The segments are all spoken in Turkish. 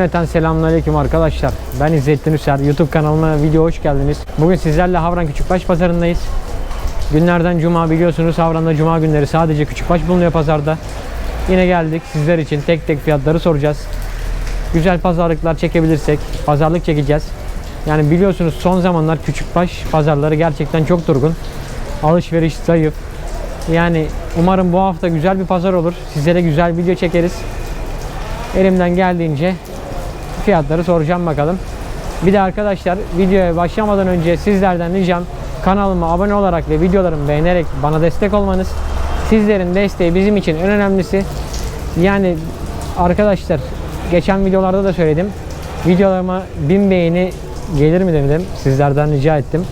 Cümleten selamünaleyküm arkadaşlar. Ben İzzettin Üser. YouTube kanalıma video hoş geldiniz. Bugün sizlerle Havran Küçükbaş pazarındayız. Günlerden cuma biliyorsunuz Havran'da cuma günleri sadece küçükbaş bulunuyor pazarda. Yine geldik sizler için tek tek fiyatları soracağız. Güzel pazarlıklar çekebilirsek pazarlık çekeceğiz. Yani biliyorsunuz son zamanlar küçükbaş pazarları gerçekten çok durgun. Alışveriş zayıf. Yani umarım bu hafta güzel bir pazar olur. Sizlere güzel video çekeriz. Elimden geldiğince fiyatları soracağım bakalım. Bir de arkadaşlar videoya başlamadan önce sizlerden ricam kanalıma abone olarak ve videolarımı beğenerek bana destek olmanız. Sizlerin desteği bizim için en önemlisi. Yani arkadaşlar geçen videolarda da söyledim. Videolarıma 1000 beğeni gelir mi dedim. Sizlerden rica ettim.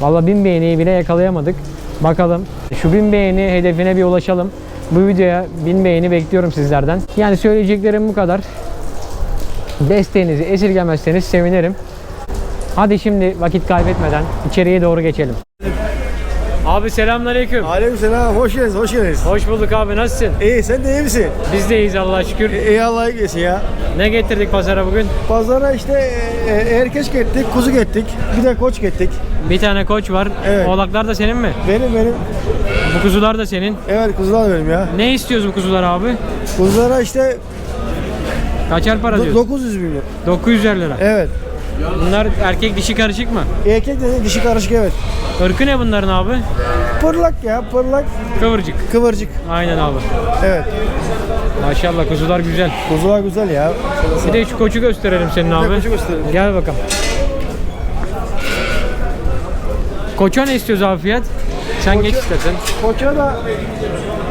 Valla 1000 beğeniyi bile yakalayamadık. Bakalım şu 1000 beğeni hedefine bir ulaşalım. Bu videoya 1000 beğeni bekliyorum sizlerden. Yani söyleyeceklerim bu kadar. Desteğinizi esirgemezseniz sevinirim. Hadi şimdi vakit kaybetmeden içeriye doğru geçelim. Abi selamünaleyküm. Aleykümselam, hoş geldiniz, hoş geldiniz. Hoş bulduk abi nasılsın? İyi, sen de iyi misin? Biz de iyiyiz Allah'a şükür. E, iyi Allah'a gelsin ya. Ne getirdik pazara bugün? Pazara işte e, e, erkeş gettik, kuzu gettik, bir de koç gettik. Bir tane koç var. Evet. Oğlaklar da senin mi? Benim, benim. Bu kuzular da senin. Evet, kuzular benim ya. Ne istiyoruz bu kuzular abi? Kuzulara işte Kaçar para diyorsun? 900 milyon. 900 lira. Evet. Bunlar erkek dişi karışık mı? Erkek de dişi karışık evet. Irkı ne bunların abi? Pırlak ya, pırlak, Kıvırcık. kıvırcık. Aynen abi. Evet. Maşallah kuzular güzel. Kuzular güzel ya. Bir de şu koçu gösterelim senin abi. koçu gösterelim. Gel bakalım. Koça ne istiyoruz abi fiyat? Sen geç istersen. Koça da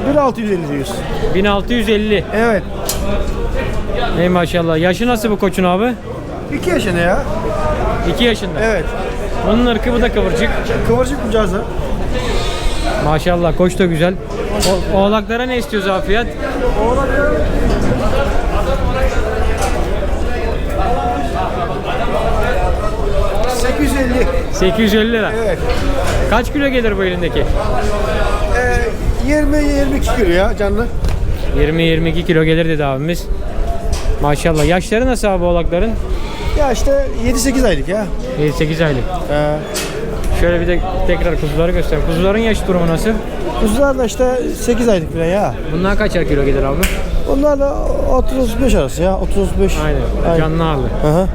1650 diyoruz. 1650. Evet. Ey maşallah. Yaşı nasıl bu koçun abi? 2 yaşında ya. 2 yaşında. Evet. Onun ırkı bu da kıvırcık. Kıvırcık kucağızı. Maşallah koç da güzel. O, oğlaklara ne istiyoruz abi fiyat? Oğlaklar 850. 850 lira. Evet. Kaç kilo gelir bu elindeki? Ee, 20-22 kilo ya canlı. 20-22 kilo gelir dedi abimiz. Maşallah. Yaşları nasıl abi oğlakların? Ya işte 7-8 aylık ya. 7-8 aylık. Ee, Şöyle bir de tekrar kuzuları göstereyim. Kuzuların yaş durumu nasıl? kuzular da işte 8 aylık bile ya. Bunlar kaçar kilo gelir abi? Onlar da 30-35 arası ya. 30-35. Aynen. Canlı ağırlığı. Hı hı.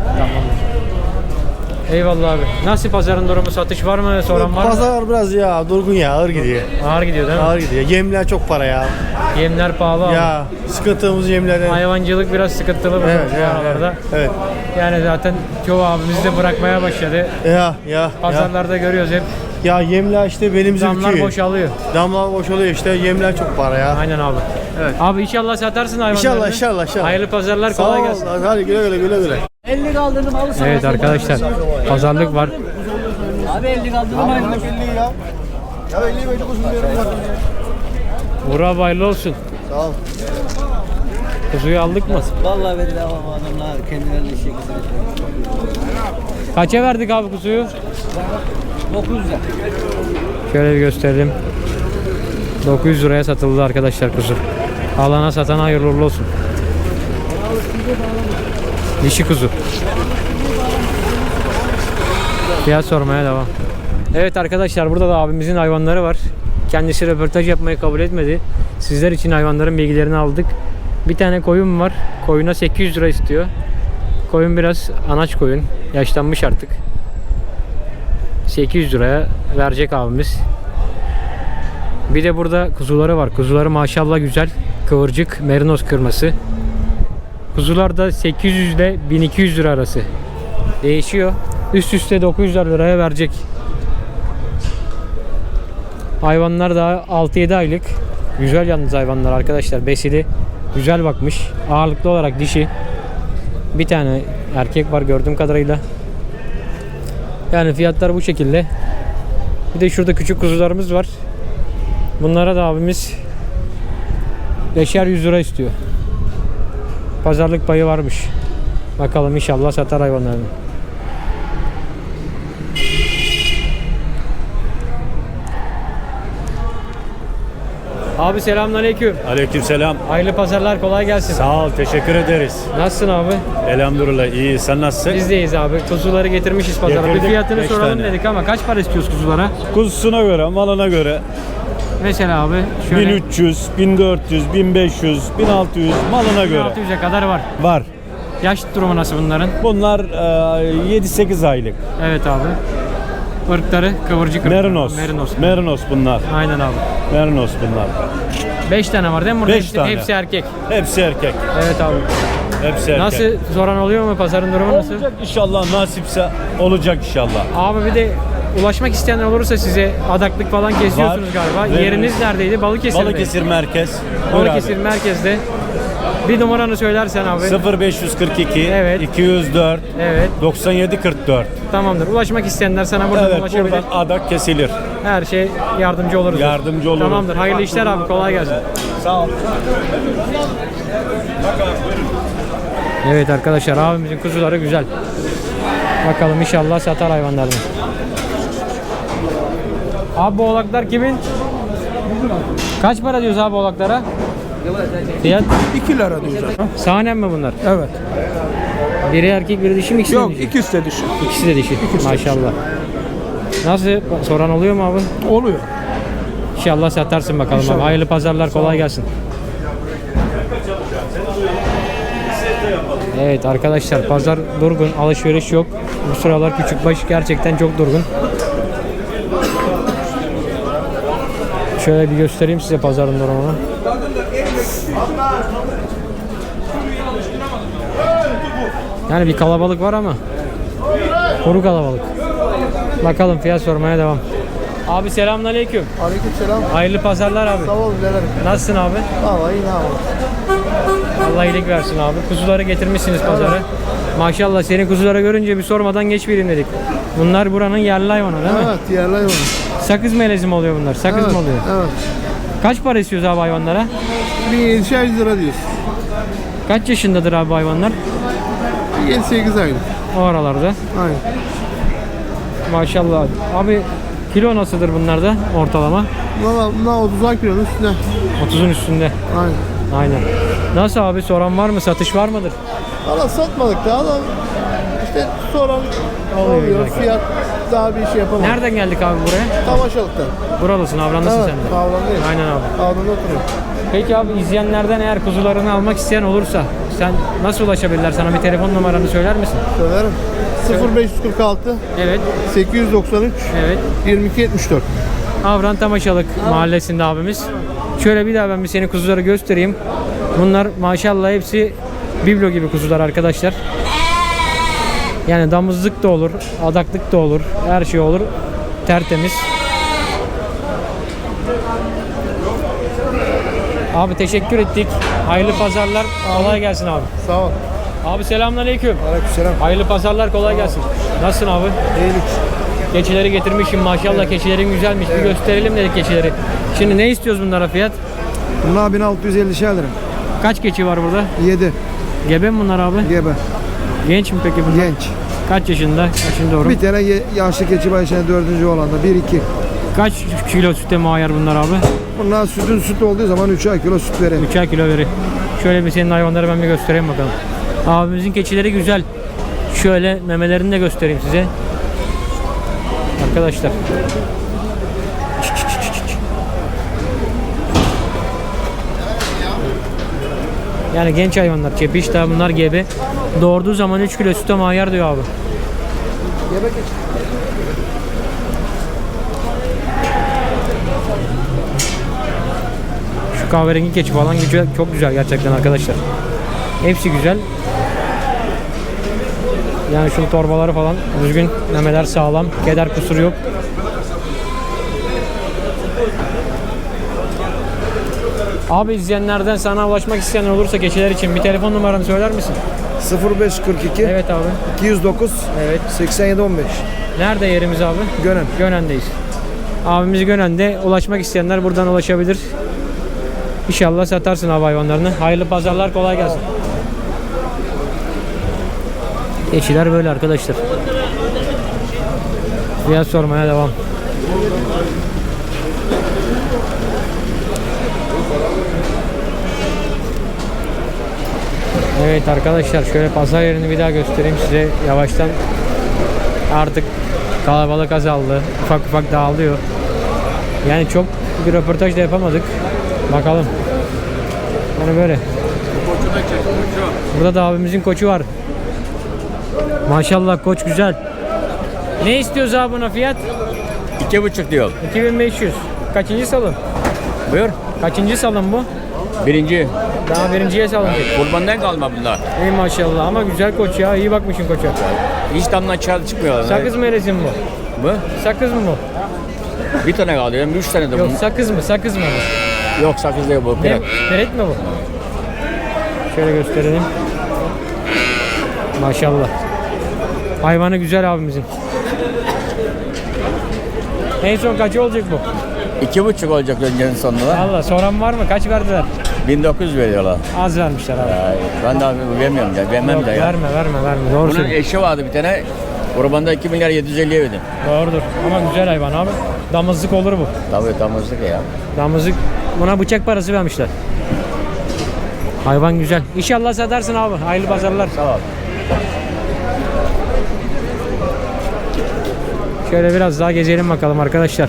Eyvallah abi. Nasıl pazarın durumu? Satış var mı? Soran var mı? Pazar biraz ya durgun ya ağır gidiyor. Ağır gidiyor değil mi? Ağır gidiyor. Yemler çok para ya. Yemler pahalı abi. Ya sıkıntımız yemlerden. Hayvancılık biraz sıkıntılı bu Evet, evet, aralarda. evet. Yani zaten çoğu abimiz de bırakmaya başladı. Ya ya. Ya, Pazarlarda görüyoruz hep. ya yemler işte benim Damlar ülküyor. boşalıyor. Damlar boşalıyor işte yemler çok para ya. Aynen abi. Evet. Abi inşallah satarsın hayvanları. İnşallah inşallah inşallah. Hayırlı pazarlar Sağ kolay ol. gelsin. Hadi güle güle güle güle. 50 kaldırdım alı sana. Evet arkadaşlar pazarlık var. Abi 50 kaldırdım aynı. 50 ya. Ya 50 böyle kuzum diyorum. Uğur abi hayırlı olsun. Sağ ol. Kuzuyu aldık mı? Vallahi bedava bu adamlar kendilerine işe gidiyor. Kaça verdik abi kuzuyu? 900 lira. Şöyle bir gösterelim. 900 liraya satıldı arkadaşlar kuzu. Alana satana hayırlı olsun. Dişi kuzu. Fiyat sormaya devam. Evet arkadaşlar burada da abimizin hayvanları var. Kendisi röportaj yapmayı kabul etmedi. Sizler için hayvanların bilgilerini aldık. Bir tane koyun var. Koyuna 800 lira istiyor. Koyun biraz anaç koyun. Yaşlanmış artık. 800 liraya verecek abimiz. Bir de burada kuzuları var. Kuzuları maşallah güzel. Kıvırcık merinos kırması. Kuzular da 800 ile 1200 lira arası. Değişiyor. Üst üste 900 liraya verecek. Hayvanlar da 6-7 aylık. Güzel yalnız hayvanlar arkadaşlar. Besili güzel bakmış. Ağırlıklı olarak dişi. Bir tane erkek var gördüğüm kadarıyla. Yani fiyatlar bu şekilde. Bir de şurada küçük kuzularımız var. Bunlara da abimiz beşer 100 lira istiyor. Pazarlık payı varmış. Bakalım inşallah satar hayvanlarını. Abi selamünaleyküm. Aleykümselam. Hayırlı pazarlar kolay gelsin. Sağ ol, teşekkür ederiz. Nasılsın abi? Elhamdülillah iyi. Sen nasılsın? Biz deyiz abi. Kuzuları getirmişiz pazara. Bir Getirdik, fiyatını beş soralım tane. dedik ama kaç para istiyoruz kuzulara? Kuzusuna göre, malına göre Mesela abi şöyle 1300, 1400, 1500, 1600 malına göre 1600'e kadar var. var. Yaş durumu nasıl bunların? Bunlar e, 7-8 aylık. Evet abi. Irkları kıvırcık ırklar. Merinos. Merinos. Merinos bunlar. Aynen abi. Merinos bunlar. 5 tane var değil mi? Burada Beş hepsi, tane. hepsi erkek. Hepsi erkek. Evet abi. Hepsi erkek. Nasıl soran oluyor mu? Pazarın durumu nasıl? Olacak inşallah nasipse olacak inşallah. Abi bir de ulaşmak isteyenler olursa size adaklık falan geziyorsunuz Var. galiba. Veririz. Yeriniz neredeydi? Balıkesir'de. Balıkesir merkez. Buyur Balıkesir abi. merkezde. Bir numaranı söylersen abi. 0542 Evet. 204 Evet. 97 44. Tamamdır. Ulaşmak isteyenler sana buradan Evet ulaşabilir. buradan adak kesilir. Her şey yardımcı oluruz. Yardımcı oluruz. Tamamdır. Hayırlı işler abi. Kolay gelsin. Sağ ol. Evet arkadaşlar abimizin kuzuları güzel. Bakalım inşallah satar hayvanlarını. Abi bu oğlaklar kimin? Kaç para diyoruz abi oğlaklara? Fiyat 2 lira diyoruz. sahnem mi bunlar? Evet. Biri erkek biri dişi mi ikisi de Yok dişi? ikisi de düşün. İkisi de dişi. Maşallah. Nasıl? Soran oluyor mu abi? Oluyor. İnşallah satarsın bakalım abi. İnşallah. Hayırlı pazarlar kolay gelsin. Evet arkadaşlar pazar durgun alışveriş yok. Bu sıralar küçükbaş gerçekten çok durgun. Şöyle bir göstereyim size pazarın durumunu. Yani bir kalabalık var ama kuru kalabalık. Bakalım fiyat sormaya devam. Abi selamünaleyküm. Aleyküm selam. Hayırlı pazarlar abi. Sağ ol biraderim. Nasılsın abi? Vallahi ne yapalım. Allah iyilik versin abi. Kuzuları getirmişsiniz pazara. Maşallah senin kuzuları görünce bir sormadan geçmeyeyim dedik. Bunlar buranın yerli hayvanı değil mi? Evet yerli hayvan. Sakız melezi mi oluyor bunlar? Sakız Evet, mı oluyor? evet. Kaç para istiyoruz abi hayvanlara? 1700 lira diyoruz. Kaç yaşındadır abi hayvanlar? 7-8 aylık. O aralarda. Aynen. Maşallah. Abi kilo nasıldır bunlarda ortalama? Valla bunlar 30 kilonun üstüne. 30'un üstünde. Aynen. Aynen. Nasıl abi soran var mı? Satış var mıdır? Valla satmadık daha da işte soran Oluyor oluyor. illaki. Fiyat daha bir şey yapamam. Nereden geldik abi buraya? Tavaşalıktan. Buralısın, avranlısın Evet, sen de. Avlandayım. Aynen abi. Avlanda oturuyorum. Peki abi izleyenlerden eğer kuzularını almak isteyen olursa sen nasıl ulaşabilirler? Sana bir telefon numaranı söyler misin? Söylerim. 0546 Evet, 893 evet. 22 74. Avran Tamaşalık mahallesinde abimiz. Şöyle bir daha ben bir seni kuzuları göstereyim. Bunlar maşallah hepsi biblo gibi kuzular arkadaşlar. Yani damızlık da olur, adaklık da olur, her şey olur. Tertemiz. Abi teşekkür ettik. Hayırlı pazarlar. Kolay gelsin abi. Sağ ol. Abi selamünaleyküm. Aleykümselam. Hayırlı pazarlar kolay gelsin. Nasılsın abi? İyilik. Keçileri getirmişim maşallah keçilerin güzelmiş. Bir gösterelim dedik keçileri. Şimdi ne istiyoruz bunlara fiyat? Bunlar 1650 şey alırım. Kaç keçi var burada? 7. Gebe mi bunlar abi? Gebe. Genç mi peki bunlar? Genç. Kaç yaşında? Yaşını doğru. Bir tane ye- yaşlı keçi başına dördüncü olan da 1 2. Kaç kilo süte muayyer bunlar abi? Bunlar sütün süt olduğu zaman 3'er kilo süt verir. 3'er kilo verir. Şöyle bir senin hayvanları ben bir göstereyim bakalım. Abimizin keçileri güzel. Şöyle memelerini de göstereyim size. Arkadaşlar. Yani genç hayvanlar. Çepiş daha bunlar gebe. Doğurduğu zaman 3 kilo süte mahyer diyor abi. Şu kahverengi keçi falan güzel, çok güzel gerçekten arkadaşlar. Hepsi güzel. Yani şu torbaları falan düzgün, memeler sağlam, keder kusuru yok. Abi izleyenlerden sana ulaşmak isteyen olursa keçiler için bir telefon numaranı söyler misin? 0542 Evet abi. 209 Evet. 87 15. Nerede yerimiz abi? Gönen. Gönen'deyiz. Abimiz Gönen'de ulaşmak isteyenler buradan ulaşabilir. İnşallah satarsın abi hayvanlarını. Hayırlı pazarlar kolay gelsin. Eşiler böyle arkadaşlar. Fiyat sormaya devam. Evet arkadaşlar şöyle pazar yerini bir daha göstereyim size yavaştan. Artık kalabalık azaldı. Ufak ufak dağılıyor. Yani çok bir röportaj da yapamadık. Bakalım. Yani böyle. Burada da abimizin koçu var. Maşallah koç güzel. Ne istiyoruz abi buna fiyat? İki buçuk diyor. 2500. Kaçıncı salın? Buyur. Kaçıncı salın bu? Birinci. Daha birinciye salın. Kurbandan kalma bunlar. İyi maşallah ama güzel koç ya. İyi bakmışsın koça. Hiç damla çağrı çıkmıyorlar. Sakız mı eresin bu? Bu? Sakız mı bu? Bir tane kaldı. Yani üç tane de Yok sakız mı? Sakız mı bu? Yok sakız değil bu. Ne? Pirak. Peret mi bu? Şöyle gösterelim. Maşallah. Hayvanı güzel abimizin. En son kaçı olacak bu? İki buçuk olacak öncenin sonunda. Allah soran var mı? Kaç verdiler? 1900 veriyorlar. Az vermişler abi. Ay, ben de abi vermiyorum ya. Vermem Yok, de ya. verme verme verme. Doğru Bunun söylüyorsun. eşi vardı bir tane. Kurbanda 2 milyar 750'ye verdim. Doğrudur. Ama güzel hayvan abi. Damızlık olur bu. Tabii damızlık ya. Damızlık buna bıçak parası vermişler. Hayvan güzel. İnşallah satarsın abi. Hayırlı pazarlar. Sağ ol. Şöyle biraz daha gezelim bakalım arkadaşlar.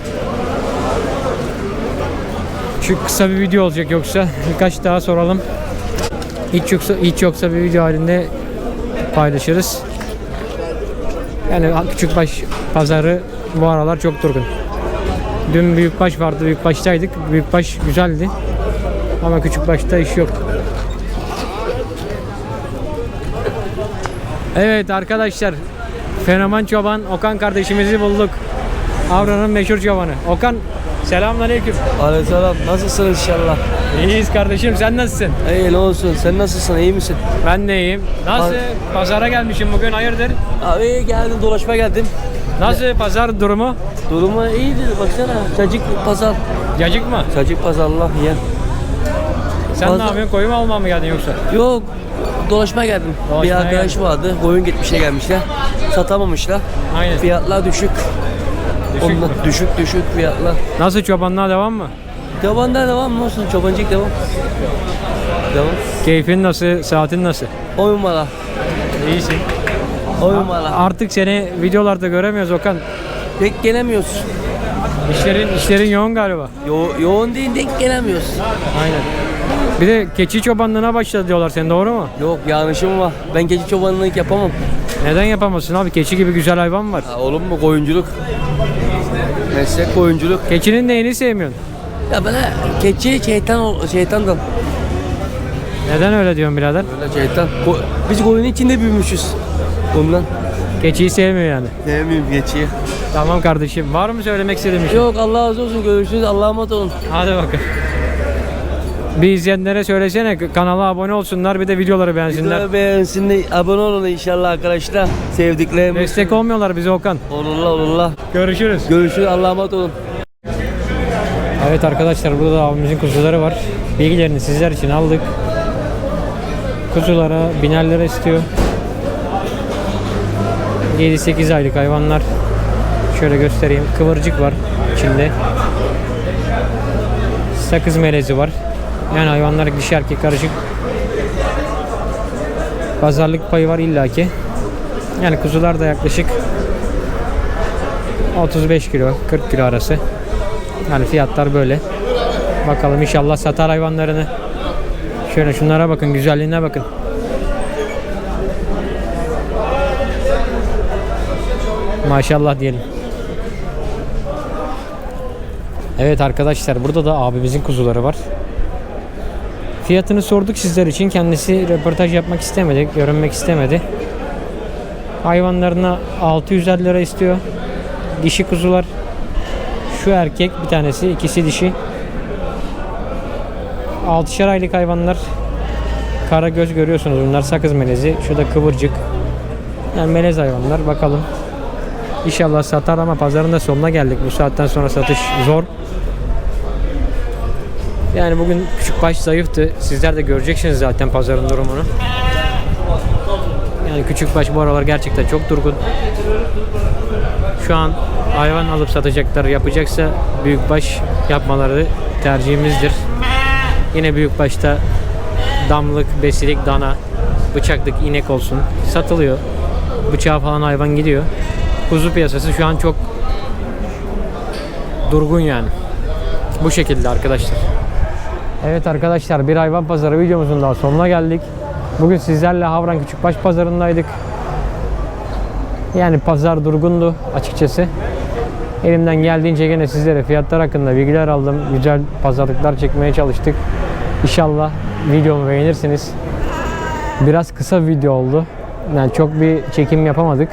Şu kısa bir video olacak yoksa birkaç daha soralım. Hiç yoksa hiç yoksa bir video halinde paylaşırız. Yani küçükbaş pazarı bu aralar çok durgun. Dün büyükbaş vardı, büyükbaştaydık. Büyükbaş güzeldi. Ama küçükbaşta iş yok. Evet arkadaşlar Fenomen çoban Okan kardeşimizi bulduk. Avra'nın meşhur çobanı. Okan selamünaleyküm. Aleykümselam. Nasılsın inşallah? İyiyiz kardeşim sen nasılsın? İyi ne olsun. Sen nasılsın? İyi misin? Ben de iyiyim. Nasıl? Pazara gelmişim bugün hayırdır? Abi geldim dolaşma geldim. Nasıl pazar durumu? Durumu iyiydi baksana. Cacık pazar. Cacık mı? Cacık pazar Allah ye. Sen Pazar- ne yapıyorsun? Koyu mu almaya mı geldin yoksa? Yok dolaşma geldim. Dolaşmaya bir arkadaş geldin. vardı. Koyun gitmişler gelmişler. Satamamışlar. Aynen. Fiyatlar düşük. Düşük Ondan- düşük düşük fiyatlar. Nasıl çobanlığa devam mı? Devanda devam mı olsun? Çobancık devam. Devam. Keyfin nasıl? Saatin nasıl? On numara. İyisin. On numara. Artık seni videolarda göremiyoruz Okan. Denk gelemiyoruz. İşlerin, işlerin yoğun galiba. Yo yoğun değil denk gelemiyoruz. Aynen. Bir de keçi çobanlığına başladı diyorlar sen doğru mu? Yok yanlışım var. Ben gece çobanlık yapamam. Neden yapamazsın abi? Keçi gibi güzel hayvan var. Ha, olur mu koyunculuk? Meslek koyunculuk. Keçinin neyini sevmiyorsun? Ya bana keçi şeytan ol- şeytandan. Neden öyle diyorsun birader? Öyle şeytan. Ko- Biz koyunun içinde büyümüşüz. Ondan. Keçiyi sevmiyor yani. Sevmiyorum keçiyi. Tamam kardeşim. Var mı söylemek istediğin bir şey? Yok Allah razı olsun görüşürüz. Allah'a emanet olun. Hadi bakalım. Bir izleyenlere söylesene kanala abone olsunlar bir de videoları beğensinler. Videoyu beğensin de abone olun inşallah arkadaşlar. Sevdiklerimiz. Destek olmuyorlar bize Okan. Olurlar olurlar. Görüşürüz. Görüşürüz. Allah'a emanet olun. Evet arkadaşlar burada da abimizin kuzuları var. Bilgilerini sizler için aldık. Kuzulara biner lira istiyor. 7-8 aylık hayvanlar. Şöyle göstereyim. Kıvırcık var içinde. Sakız melezi var. Yani hayvanlar dişi erkek karışık. Pazarlık payı var illaki. Yani kuzular da yaklaşık 35 kilo 40 kilo arası. Yani fiyatlar böyle. Bakalım inşallah satar hayvanlarını. Şöyle şunlara bakın güzelliğine bakın. Maşallah diyelim. Evet arkadaşlar burada da abimizin kuzuları var. Fiyatını sorduk sizler için. Kendisi röportaj yapmak istemedi, görünmek istemedi. Hayvanlarına 650 lira istiyor. Dişi kuzular. Şu erkek bir tanesi, ikisi dişi. 6'şer aylık hayvanlar. Kara göz görüyorsunuz bunlar sakız melezi. Şu da kıvırcık. Yani melez hayvanlar bakalım. İnşallah satar ama pazarın da sonuna geldik. Bu saatten sonra satış zor. Yani bugün küçük baş zayıftı. Sizler de göreceksiniz zaten pazarın durumunu. Yani küçük baş bu aralar gerçekten çok durgun. Şu an hayvan alıp satacaklar yapacaksa büyükbaş yapmaları tercihimizdir. Yine büyükbaşta damlık, besilik, dana bıçaklık, inek olsun satılıyor. Bıçağı falan hayvan gidiyor. Kuzu piyasası şu an çok durgun yani. Bu şekilde arkadaşlar. Evet arkadaşlar bir hayvan pazarı videomuzun daha sonuna geldik. Bugün sizlerle Havran Küçükbaş pazarındaydık. Yani pazar durgundu açıkçası. Elimden geldiğince gene sizlere fiyatlar hakkında bilgiler aldım. Güzel pazarlıklar çekmeye çalıştık. İnşallah videomu beğenirsiniz. Biraz kısa video oldu. Yani çok bir çekim yapamadık.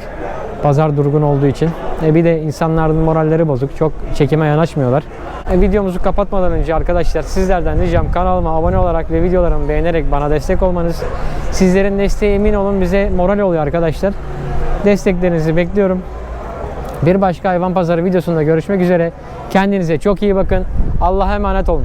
Pazar durgun olduğu için. E bir de insanların moralleri bozuk. Çok çekime yanaşmıyorlar. E videomuzu kapatmadan önce arkadaşlar sizlerden ricam kanalıma abone olarak ve videolarımı beğenerek bana destek olmanız. Sizlerin desteği emin olun bize moral oluyor arkadaşlar. Desteklerinizi bekliyorum. Bir başka hayvan pazarı videosunda görüşmek üzere. Kendinize çok iyi bakın. Allah'a emanet olun.